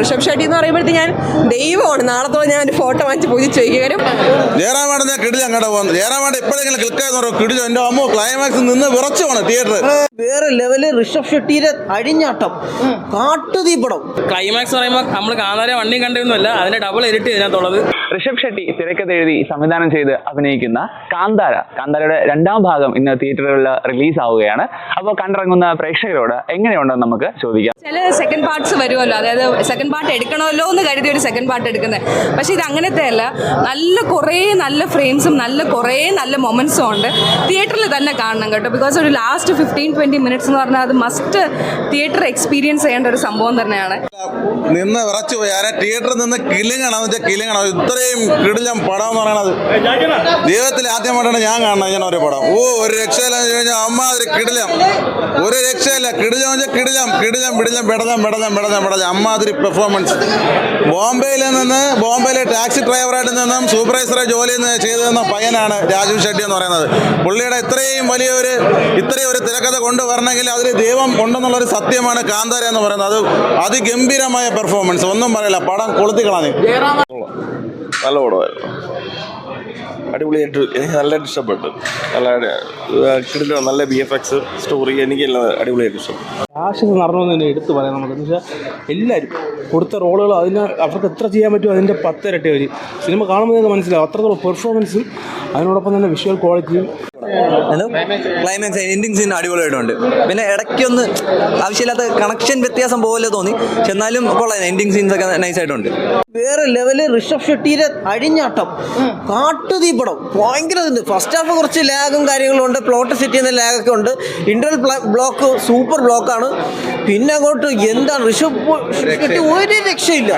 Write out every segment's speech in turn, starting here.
ഋഷഭ് ഷെട്ടി എന്ന് പറയുമ്പോഴത്തേക്ക് ഞാൻ ദൈവമാണ്. നാളത്തോടെ ഞാൻ ഒരു ഫോട്ടോ വാങ്ങിച്ച് പൂജിച്ച് വയ്ക്കുകയും കാര്യം ജയറാമാണ്ട് ഞാൻ കിടിലം അങ്ങോട്ട് പോകുന്നു. ജയറാമാണ്ട് എപ്പോഴെങ്കിലും ക്ലിക്ക് ആയെന്ന് പറയും എന്റെ അമ്മ ക്ലൈമാക്സ് നിന്ന് വിറച്ചു പോണ് തിയേറ്റർ വേറെ ലെവൽ ഋഷഭ് ഷെട്ടിയുടെ അഴിഞ്ഞാട്ടം കാട്ടുതീ പടം ക്ലൈമാക്സ് പറയുമ്പോൾ നമ്മൾ കാണാതെ വണ്ടി കണ്ടിരുന്നല്ല അതിന്റെ ഡബിൾ ഇരട്ടി ഇതിനകത്തുള്ളത്. ഋഷഭ് ഷെട്ടി തിരക്കഥ എഴുതി സംവിധാനം ചെയ്ത് അഭിനയിക്കുന്ന കാന്താര. കാന്താരയുടെ രണ്ടാം ഭാഗം ഇന്ന് തിയേറ്ററുകളിൽ റിലീസ് ആവുകയാണ്. അപ്പോൾ കണ്ടിറങ്ങുന്ന പ്രേക്ഷകരോട് എങ്ങനെയുണ്ടെന്ന് നമുക്ക് ചോദിക്കാം. ചില സെക്കൻഡ് പാർട്സ് വരുമല്ലോ. അതായത് സെക്കൻഡ് പാർട്ട് എടുക്കണമല്ലോ എന്ന് കരുതി ഒരു സെക്കൻഡ് പാർട്ട് എടുക്കുന്നത്. പക്ഷേ ഇത് അങ്ങനത്തെ അല്ല. നല്ല കുറേ നല്ല ഫ്രെയിംസും നല്ല കുറേ നല്ല മൊമെൻസും ഉണ്ട്. തിയേറ്ററിൽ തന്നെ കാണണം കേട്ടോ. ബിക്കോസ് ഒരു ലാസ്റ്റ് ഫിഫ്റ്റീൻ ട്വന്റി മിനിറ്റ്സ് എന്ന് പറഞ്ഞാൽ അത് മസ്റ്റ് തിയേറ്റർ എക്സ്പീരിയൻസ് ചെയ്യേണ്ട ഒരു സംഭവം തന്നെയാണ്. നിന്ന് വിറച്ചു പോയി ആരെ തിയേറ്ററിൽ നിന്ന് കിലിങ്ങണം വെച്ചാൽ കിലിങ്ങണം. ഇത്രയും കിടിലം പടം എന്ന് പറയണത്. ജീവിതത്തിൽ ആദ്യമായിട്ടാണ് ഞാൻ കാണുന്നത് ഇങ്ങനെ ഒരു പടം. ഓ ഒരു രക്ഷയില്ല അമ്മ ഒരു കിടിലം. ഒരു രക്ഷയില്ല. കിടിലം വെച്ചാൽ കിടിലം. കിടിലം പിടിലം പെടലം പെടലം പെടലം പെടലം അമ്മാതിരി പെർഫോമൻസ് ബോംബെയിൽ നിന്ന് ബോംബെയിലെ ടാക്സി ഡ്രൈവറായിട്ട് നിന്നും സൂപ്പർവൈസറെ ജോലി ചെയ്തു തന്ന പയ്യനാണ് രാജീവ് ഷെട്ടി എന്ന് പറയുന്നത്. പുള്ളിയുടെ ഇത്രയും വലിയൊരു ഇത്രയും ഒരു തിരക്കഥ കൊണ്ടുവരണമെങ്കിൽ അതിൽ ദൈവം ഉണ്ടെന്നുള്ളൊരു സത്യമാണ് കാന്താര എന്ന് പറയുന്നത്. അത് അതിഗംഭീരമായ പെർഫോമൻസ് ഒന്നും പറയില്ല. പടം കൊളുത്തി കളഞ്ഞു. നല്ല പടമായിരുന്നു. അടിപൊളിയായിട്ട് എനിക്ക് നല്ലതായിട്ട് ഇഷ്ടപ്പെട്ടു. നല്ല കിടിലോ നല്ല ബി എഫ് എക്സ് സ്റ്റോറി എനിക്ക് എല്ലാം അടിപൊളിയായിട്ട് ഇഷ്ടപ്പെട്ടു ആശസ് നടന്നു തന്നെ എടുത്തു പറയാം നമുക്ക്. എന്ന് വെച്ചാൽ എല്ലാവരും കൊടുത്ത റോളുകൾ അതിന് അവർക്ക് എത്ര ചെയ്യാൻ പറ്റുമോ അതിന്റെ പത്തിരട്ടി അവർ സിനിമ കാണുമ്പോൾ തന്നെ മനസ്സിലാവും. അത്രത്തോളം പെർഫോമൻസും അതിനോടൊപ്പം തന്നെ വിഷ്വൽ ക്വാളിറ്റിയും ഹലോ ക്ലൈമാക്സ് എൻഡിങ് സീൻ അടിപൊളിയായിട്ടുണ്ട്. പിന്നെ ഇടയ്ക്കൊന്ന് ആവശ്യമില്ലാത്ത കണക്ഷൻ വ്യത്യാസം പോലെ തോന്നി. പക്ഷെ എന്നാലും കൊള്ളാം എൻഡിങ് സീൻസ് ഒക്കെ നൈസ് ആയിട്ടുണ്ട് വേറെ ലെവൽ ഋഷഭ് ഷെട്ടിയുടെ അഴിഞ്ഞാട്ടം. കാട്ടുതീ പടം. ഭയങ്കര ഫസ്റ്റ് ഹാഫ് കുറച്ച് ലാഗും കാര്യങ്ങളും ഉണ്ട്. പ്ലോട്ട് സെറ്റ് ചെയ്യുന്ന ലാഗൊക്കെ ഉണ്ട്. ഇന്റർവൽ ബ്ലോക്ക് സൂപ്പർ ബ്ലോക്കാണ് പിന്നെ അങ്ങോട്ട് എന്താണ്? ഋഷഭ് ഒരു രക്ഷയില്ല.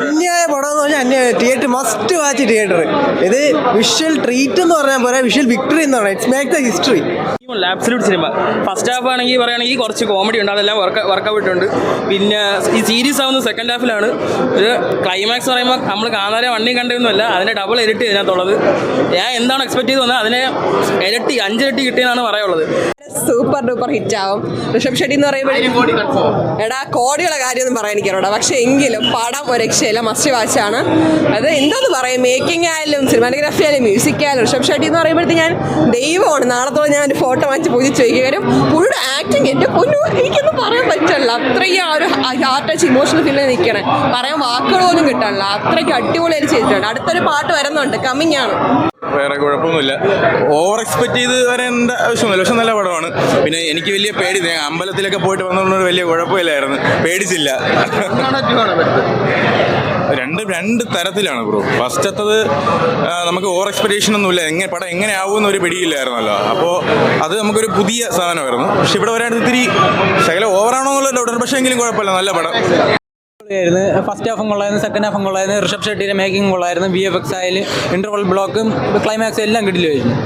അന്യായ പടം എന്ന് പറഞ്ഞാൽ അന്യായ തിയേറ്റർ മസ്റ്റ് വാച്ച് തിയേറ്റർ ഇത് വിഷ്വൽ ട്രീറ്റ് എന്ന് പറഞ്ഞാൽ പോരാ വിഷ്വൽ വിക്ടറി എന്ന് പറഞ്ഞാൽ it's make the history absolute cinema first half ആണെങ്കിൽ പറയുകയാണെങ്കിൽ കുറച്ച് കോമഡി ഉണ്ട് അതെല്ലാം വർക്ക് വർക്കൗട്ട് ഉണ്ട്. പിന്നെ ഈ സീരീസ് ആവുന്നത് സെക്കൻഡ് ഹാഫിലാണ് ഒരു ക്ലൈമാക്സ് പറയുമ്പോൾ നമ്മൾ കാണാതെ വണ്ണി കണ്ടതൊന്നുമല്ല അതിന്റെ ഡബിൾ ഇരട്ടി ഇതിനകത്തുള്ളത്. ഞാൻ എന്താണ് എക്സ്പെക്ട് ചെയ്ത് വന്നത് അതിനെ ഇരട്ടി അഞ്ചിരട്ടി കിട്ടിയെന്നാണ് പറയാനുള്ളത്. സൂപ്പർ ഡൂപ്പർ ഹിറ്റ് ആവും ഋഷഭ് ഷെട്ടി എന്ന് പറയുമ്പോൾ എടാ കോടിയുള്ള കാര്യമൊന്നും പറയാൻ എനിക്കറിയണ്ട പക്ഷെ എങ്കിലും പടം ഒരു രക്ഷയില്ല മസ്റ്റ് വാച്ചാണ് അത് എന്തോന്ന് പറയും? മേക്കിംഗ് ആയാലും സിനിമാറ്റോഗ്രാഫി ആയാലും മ്യൂസിക് ആയാലും ഋഷഭ് ഷെട്ടി എന്ന് പറയുമ്പോഴത്തേക്ക് ഞാൻ ദൈവമാണ്. നാളത്തോളം ഞാൻ ഒരു ഫോട്ടോ വാങ്ങിച്ച് പൂജിച്ച് വയ്ക്കുക കാര്യം പുള്ളിയുടെ ആക്ടിങ് എന്റെ പൊന്നു എനിക്കൊന്നും പറയാൻ പറ്റില്ല. അത്രയും ആ ഒരു ഹാർട്ട് ടച്ച് ഇമോഷണൽ ഫീൽ നിൽക്കണേ. പറയാൻ വാക്കുകൾ പോലും കിട്ടാനില്ല. അത്രയ്ക്ക് അടിപൊളിയായിട്ട് ചെയ്തിട്ടുണ്ട്. അടുത്തൊരു പാട്ട് വരുന്നുണ്ട് കമ്മിങ് ആണ്. വേറെ കുഴപ്പമൊന്നുമില്ല. ഓവർ എക്സ്പെക്ട് ചെയ്ത് വരേണ്ട ആവശ്യമൊന്നുമില്ല. പക്ഷെ നല്ല പടമാണ്. പിന്നെ എനിക്ക് വലിയ പേടി അമ്പലത്തിലൊക്കെ പോയിട്ട് വന്നതുകൊണ്ട് വലിയ കുഴപ്പമില്ലായിരുന്നു. പേടിച്ചില്ല. രണ്ട് രണ്ട് തരത്തിലാണ് ബ്രോ ഫസ്റ്റത്തത് നമുക്ക് ഓവർ എക്സ്പെക്ടേഷൻ ഒന്നുമില്ല എങ്ങനെ പടം എങ്ങനെ ഒരു പിടിയില്ലായിരുന്നല്ലോ. അപ്പോൾ അത് നമുക്കൊരു പുതിയ സാധനമായിരുന്നു. പക്ഷെ ഇവിടെ വരാനായിട്ട് ഇത്തിരി ശകലം ഓവറാണോ എന്നുള്ള ഡൗട്ട് പക്ഷേ എങ്കിലും കുഴപ്പമില്ല. നല്ല പടം. ആയിരുന്നു ഫസ്റ്റ് ഹാഫും കൊള്ളായിരുന്നു. സെക്കൻഡ് ഹാഫും കൊള്ളായിരുന്നു. ഋഷഭ് ഷെട്ടിയുടെ മേക്കിംഗ് കൊള്ളായിരുന്നു. ബി എഫ് എക്സ് ആയാലും ഇന്റർവൽ ബ്ലോക്കും ക്ലൈമാക്സും എല്ലാം കിട്ടില്ലായിരുന്നു